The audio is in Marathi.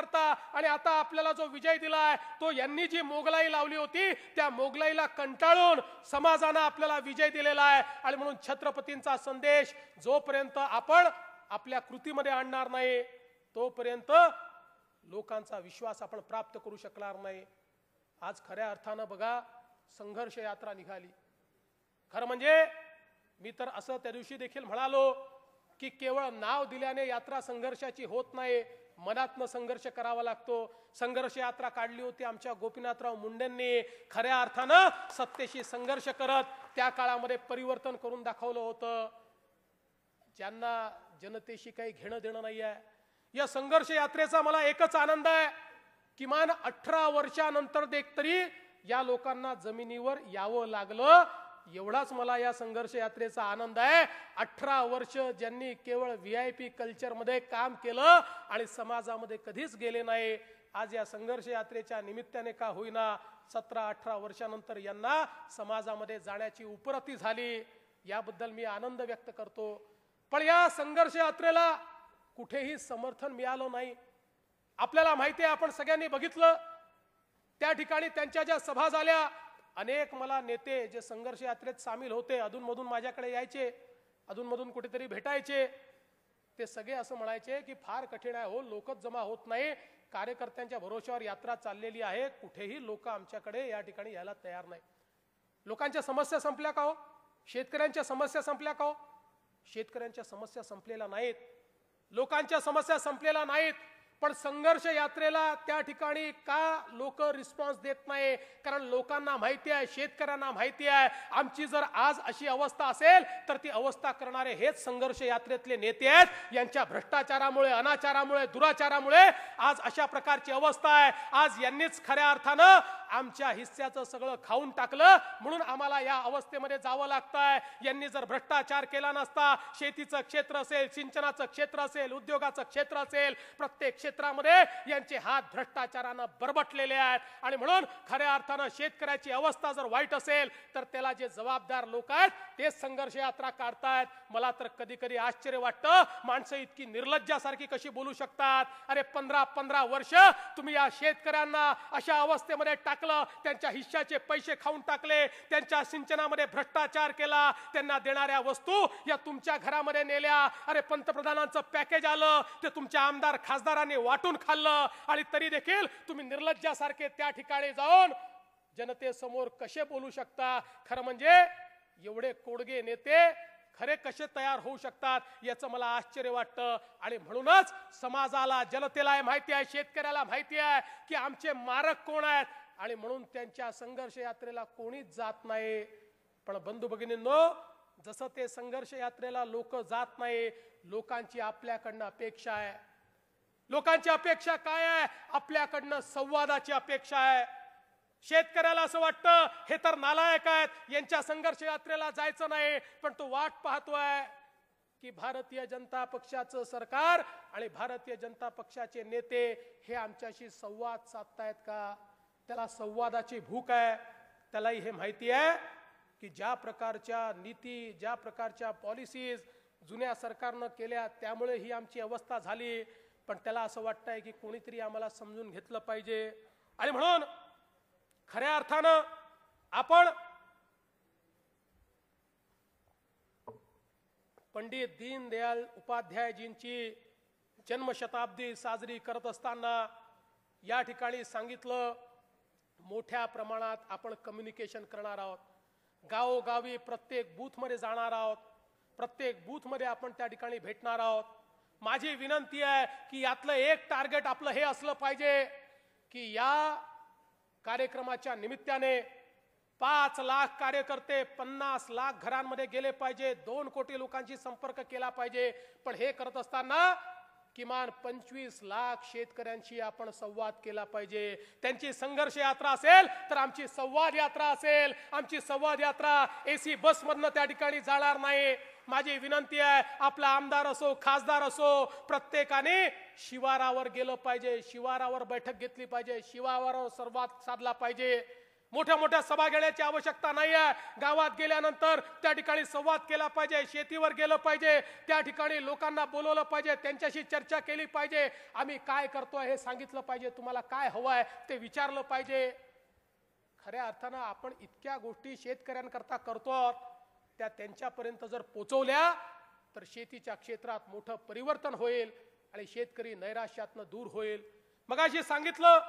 करता आणि आता आपल्याला जो विजय दिलाय तो यांनी जी मोगलाई लावली होती त्या मोगलाईला कंटाळून समाजानं आपल्याला विजय दिलेला आहे. आणि म्हणून छत्रपतींचा संदेश जोपर्यंत आपण आपल्या कृतीमध्ये आणणार नाही तोपर्यंत लोकांचा विश्वास आपण प्राप्त करू शकणार नाही. आज खऱ्या अर्थानं बघा संघर्ष यात्रा निघाली. खरं म्हणजे मी तर असं त्या दिवशी देखील म्हणालो की केवळ नाव दिल्याने यात्रा संघर्षाची होत नाही मनातनं संघर्ष करावा लागतो. संघर्ष यात्रा काढली होती आमच्या गोपीनाथराव मुंडेंनी. खऱ्या अर्थानं सत्तेशी संघर्ष करत त्या काळामध्ये परिवर्तन करून दाखवलं होतं. ज्यांना जनतेशी काही घेणं देणं नाही आहे. या संघर्ष यात्रेचा मला एकच आनंद आहे. किमान अठरा वर्षानंतर देख तरी या लोकांना जमिनीवर यावं लागलं. एवढाच मला या संघर्ष यात्रेचा आनंद आहे. अठरा वर्ष ज्यांनी केवळ व्ही आय पी कल्चरमध्ये काम केलं आणि समाजामध्ये कधीच गेले नाही आज या संघर्ष यात्रेच्या निमित्ताने का होईना सतरा अठरा वर्षानंतर यांना समाजामध्ये जाण्याची उपरती झाली. याबद्दल मी आनंद व्यक्त करतो. पण या संघर्ष यात्रेला कुठेही समर्थन मिळालं नाही. आपल्याला माहिती आहे आपण सगळ्यांनी बघितलं. त्या ठिकाणी त्यांच्या ज्या सभा झाल्या अनेक मला नेते जे संघर्ष यात्रेत सामील होते अधूनमधून माझ्याकडे यायचे अधूनमधून कुठेतरी भेटायचे ते सगळे असं म्हणायचे की फार कठीण आहे हो लोकच जमा होत नाही. कार्यकर्त्यांच्या भरोश्यावर यात्रा चाललेली आहे कुठेही लोक आमच्याकडे या ठिकाणी यायला तयार नाही. लोकांच्या समस्या संपल्या का हो? शेतकऱ्यांच्या समस्या संपल्या का हो? शेतकऱ्यांच्या समस्या संपलेल्या नाहीत. लोकांच्या समस्या संपलेल्या नाहीत. पण संघर्ष यात्रेला त्या ठिकाणी का लोक रिस्पॉन्स देत नाही? कारण लोकांना माहिती आहे शेतकऱ्यांना माहिती आहे. आमची जर आज अशी अवस्था असेल तर ती अवस्था करणारे हेच संघर्ष यात्रेतले नेते आहेत. यांच्या भ्रष्टाचारामुळे अनाचारामुळे दुराचारामुळे आज अशा प्रकारची अवस्था आहे. आज यांनीच खऱ्या अर्थानं आमच्या हिस्स्याचं सगळं खाऊन टाकलं म्हणून आम्हाला या अवस्थेमध्ये जावं लागतंय. यांनी जर भ्रष्टाचार केला नसता शेतीचं क्षेत्र असेल सिंचनाचं क्षेत्र असेल उद्योगाचं क्षेत्र असेल प्रत्येक क्षेत्रामध्ये यांचे हात भ्रष्टाचारानं बरबटलेले आहेत. आणि म्हणून खऱ्या अर्थानं शेतकऱ्याची अवस्था जर वाईट असेल तर त्याला जे जबाबदार लोक आहेत तेच संघर्ष यात्रा काढतायत. मला तर कधी कधी आश्चर्य वाटतं माणसं इतकी निर्लज्जासारखी कशी बोलू शकतात? अरे पंधरा पंधरा वर्ष तुम्ही या शेतकऱ्यांना अशा अवस्थेमध्ये टाक टाकलं त्यांच्या हिश्श्याचे पैसे खाऊन टाकले त्यांच्या सिंचनामध्ये भ्रष्टाचार केला त्यांना देणाऱ्या वस्तू या तुमच्या घरामध्ये नेल्या. अरे पंतप्रधानांचं पॅकेज आलं ते तुमच्या आमदार खासदारांनी वाटून खाल्लं. आणि तरी देखील तुम्ही निर्लज्जासारखे त्या ठिकाणी जाऊन जनतेसमोर कसे बोलू शकता? खरं म्हणजे एवढे कोडगे नेते खरे कसे तयार होऊ शकतात याचं मला आश्चर्य वाटतं. आणि म्हणूनच समाजाला जनतेला माहिती आहे शेतकऱ्याला माहिती आहे की आमचे मारक कोण आहेत? आणि म्हणून त्यांच्या संघर्ष यात्रेला कोणीच जात नाही. पण बंधू भगिनींनो जसं ते संघर्ष यात्रेला लोक जात नाही लोकांची आपल्याकडनं अपेक्षा आहे. लोकांची अपेक्षा काय आहे? आपल्याकडनं संवादाची अपेक्षा आहे. शेतकऱ्याला असं वाटतं हे तर नालायक आहेत यांच्या संघर्ष यात्रेला जायचं नाही. पण तो वाट पाहतोय की भारतीय जनता पक्षाचं सरकार आणि भारतीय जनता पक्षाचे नेते हे आमच्याशी संवाद साधतायत का? त्याला संवादाची भूक आहे. त्यालाही हे माहिती आहे की ज्या प्रकारच्या नीती ज्या प्रकारच्या पॉलिसीज जुन्या सरकारनं केल्या त्यामुळे ही आमची अवस्था झाली. पण त्याला असं वाटतंय की कोणीतरी आम्हाला समजून घेतलं पाहिजे. आणि म्हणून खऱ्या अर्थानं आपण पंडित दीनदयाल उपाध्यायजींची जन्मशताब्दी साजरी करत असताना या ठिकाणी सांगितलं मोठ्या प्रमाणात आपण कम्युनिकेशन करणार आहोत. गावोगावी प्रत्येक बूथमध्ये जाणार आहोत. प्रत्येक बूथमध्ये आपण त्या ठिकाणी भेटणार आहोत. माझी विनंती आहे की यातलं एक टार्गेट आपलं हे असलं पाहिजे की या कार्यक्रमाच्या निमित्ताने पाच लाख कार्यकर्ते पन्नास लाख घरांमध्ये गेले पाहिजे. दोन कोटी लोकांशी संपर्क केला पाहिजे. पण हे करत असताना किमान पंचवीस लाख शेतकऱ्यांशी आपण संवाद केला पाहिजे. त्यांची संघर्ष यात्रा असेल तर आमची संवाद यात्रा असेल. आमची संवाद यात्रा एसी बसमधनं त्या ठिकाणी जाणार नाही. माझी विनंती आहे आपला आमदार असो खासदार असो प्रत्येकाने शिवारावर गेलं पाहिजे. शिवारावर बैठक घेतली पाहिजे. शिवारावर संवाद साधला पाहिजे. मोठ्या मोठ्या सभा घेण्याची आवश्यकता नाही आहे गावात गेल्यानंतर त्या ठिकाणी संवाद केला पाहिजे शेतीवर गेलं पाहिजे त्या ठिकाणी लोकांना बोलवलं पाहिजे त्यांच्याशी चर्चा केली पाहिजे. आम्ही काय करतोय हे सांगितलं पाहिजे तुम्हाला काय हवं आहे ते विचारलं पाहिजे. खऱ्या अर्थानं आपण इतक्या गोष्टी शेतकऱ्यांकरता करतो त्या त्यांच्यापर्यंत जर पोचवल्या तर शेतीच्या क्षेत्रात मोठं परिवर्तन होईल आणि शेतकरी नैराश्यातनं दूर होईल. मगाशी सांगितलं